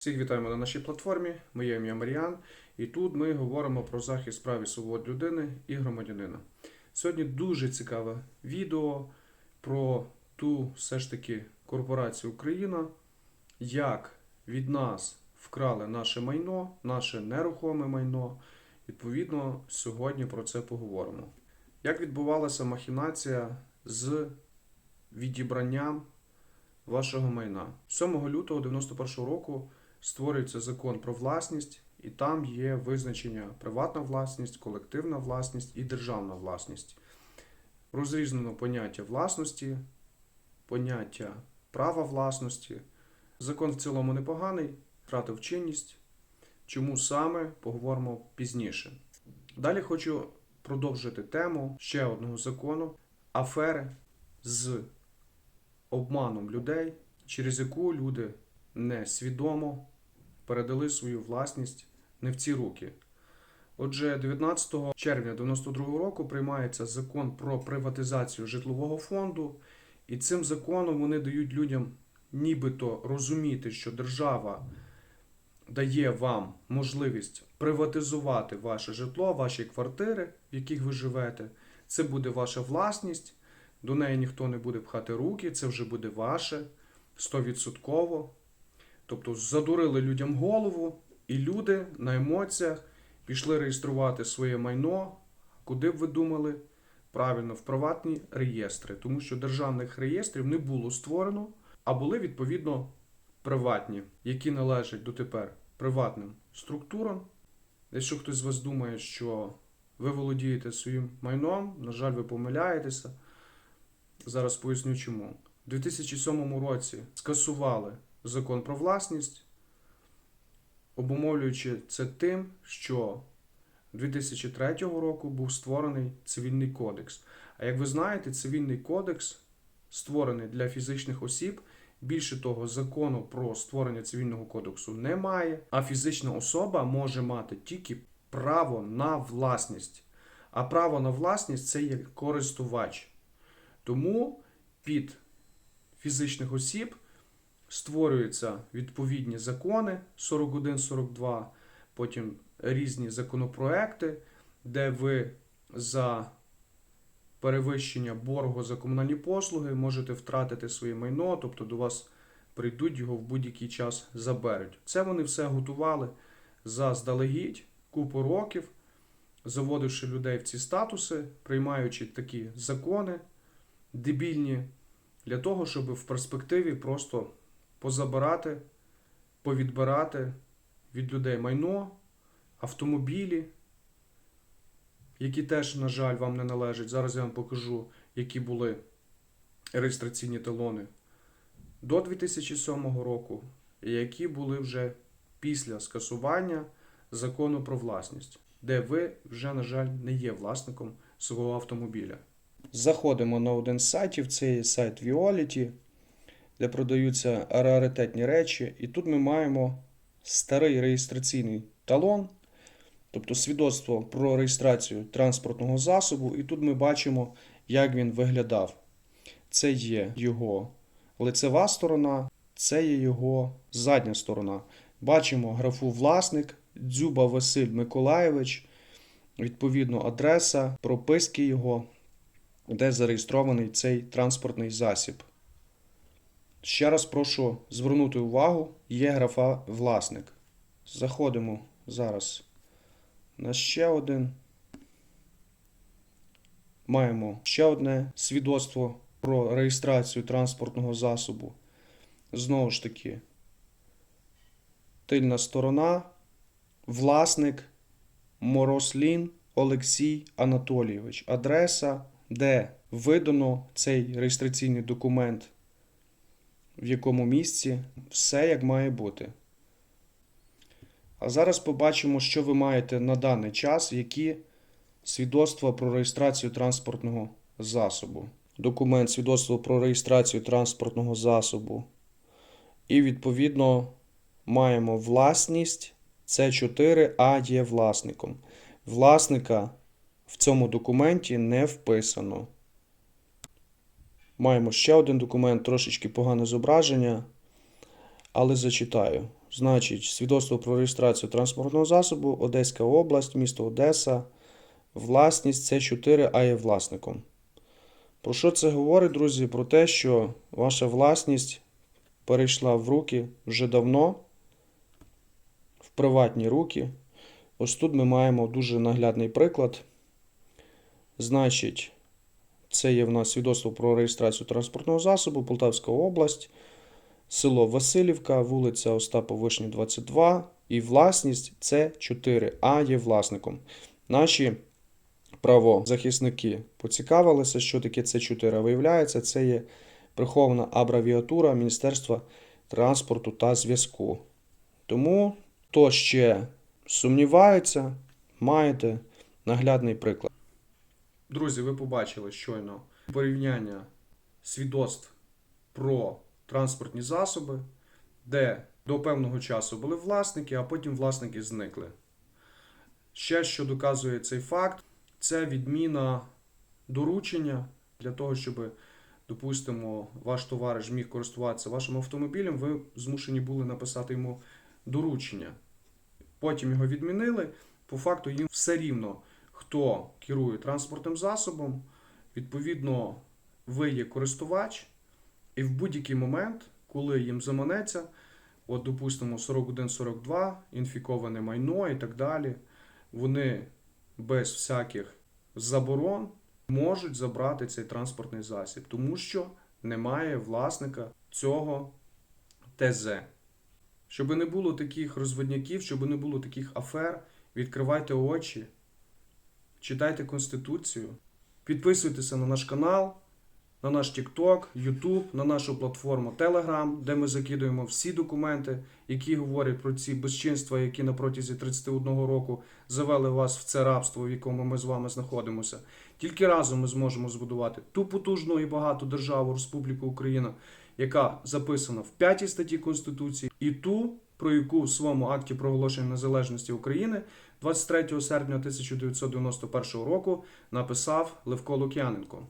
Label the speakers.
Speaker 1: Всіх вітаємо на нашій платформі. Моє ім'я Маріан, і тут ми говоримо про захист прав і свобод людини і громадянина. Сьогодні дуже цікаве відео про ту все ж таки корпорацію Україна, як від нас вкрали наше майно, наше нерухоме майно. Відповідно, сьогодні про це поговоримо. Як відбувалася махінація з відібранням вашого майна? 7 лютого 91 року створюється закон про власність, і там є визначення приватна власність, колективна власність і державна власність. Розрізнено поняття власності, поняття права власності. Закон в цілому непоганий, втратив чинність. Чому саме поговоримо пізніше. Далі хочу продовжити тему ще одного закону афери з обманом людей, через яку люди несвідомо передали свою власність не в ці руки. Отже, 19 червня 92 року приймається закон про приватизацію житлового фонду, і цим законом вони дають людям нібито розуміти, що держава дає вам можливість приватизувати ваше житло, ваші квартири, в яких ви живете. Це буде ваша власність, до неї ніхто не буде пхати руки, це вже буде ваше 100%. Тобто задурили людям голову, і люди на емоціях пішли реєструвати своє майно. Куди б ви думали? Правильно, в приватні реєстри, тому що державних реєстрів не було створено, а були відповідно приватні, які належать дотепер приватним структурам. Якщо хтось з вас думає, що ви володієте своїм майном, на жаль, ви помиляєтеся. Зараз поясню чому. У 2007 році скасували закон про власність, обумовлюючи це тим, що 2003 року був створений цивільний кодекс. А як ви знаєте, цивільний кодекс створений для фізичних осіб. Більше того, закону про створення цивільного кодексу немає, а фізична особа може мати тільки право на власність. А право на власність це є користувач. Тому під фізичних осіб створюються відповідні закони 41-42, потім різні законопроекти, де ви за перевищення боргу за комунальні послуги можете втратити своє майно, тобто до вас прийдуть його в будь-який час заберуть. Це вони все готували заздалегідь купу років, заводивши людей в ці статуси, приймаючи такі закони дебільні, для того, щоб в перспективі просто позабирати, повідбирати від людей майно, автомобілі, які теж, на жаль, вам не належать. Зараз я вам покажу, які були реєстраційні талони до 2007 року, і які були вже після скасування закону про власність, де ви вже, на жаль, не є власником свого автомобіля. Заходимо на один з сайтів, це є сайт Violet, де продаються раритетні речі. І тут ми маємо старий реєстраційний талон, тобто свідоцтво про реєстрацію транспортного засобу. І тут ми бачимо, як він виглядав. Це є його лицева сторона, це є його задня сторона. Бачимо графу власник, Дзюба Василь Миколаєвич, відповідно, адреса, прописки його де зареєстрований цей транспортний засіб. Ще раз прошу звернути увагу, є графа власник. Заходимо зараз на ще один. Маємо ще одне свідоцтво про реєстрацію транспортного засобу. Знову ж таки, тильна сторона, власник Морослін Олексій Анатолійович. Адреса де видано цей реєстраційний документ, в якому місці, все як має бути. А зараз побачимо, що ви маєте на даний час, які свідоцтва про реєстрацію транспортного засобу. Документ свідоцтво про реєстрацію транспортного засобу. І, відповідно, маємо власність. С4А є власником. Власника в цьому документі не вписано. Маємо ще один документ, трошечки погане зображення, але зачитаю. значить, свідоцтво про реєстрацію транспортного засобу, Одеська область, місто Одеса, власність С4 А є власником. Про що це говорить, друзі? Про те, що ваша власність перейшла в руки вже давно, в приватні руки. Ось тут ми маємо дуже наглядний приклад. Значить, це є в нас свідоцтво про реєстрацію транспортного засобу, Полтавська область, село Васильівка, вулиця Остапа Вишні, 22. І власність це 4 А є власником. Наші правозахисники поцікавилися, що таке це 4 Виявляється, це є прихована абревіатура Міністерства транспорту та зв'язку. Тому, хто ще сумнівається, маєте наглядний приклад. Друзі, ви побачили щойно порівняння свідоцтв про транспортні засоби, де до певного часу були власники, а потім власники зникли. Ще що доказує цей факт, це відміна доручення для того, щоб, допустимо, ваш товариш міг користуватися вашим автомобілем, ви змушені були написати йому доручення. Потім його відмінили. По факту їм все рівно, хто керує транспортним засобом. Відповідно, ви є користувач, і в будь-який момент, коли їм заманеться, от, допустимо, 41-42, інфіковане майно і так далі, вони без всяких заборон можуть забрати цей транспортний засіб, тому що немає власника цього ТЗ. Щоб не було таких розводняків, щоб не було таких афер, відкривайте очі, читайте Конституцію, підписуйтеся на наш канал, на наш TikTok, YouTube, на нашу платформу Telegram, де ми закидуємо всі документи, які говорять про ці безчинства, які на протязі 31 року завели вас в це рабство, в якому ми з вами знаходимося. Тільки разом ми зможемо збудувати ту потужну і багату державу Республіку Україна, яка записана в п'ятій статті Конституції, і ту, про яку в своєму акті проголошення незалежності України 23 серпня 1991 року написав Левко Лук'яненко.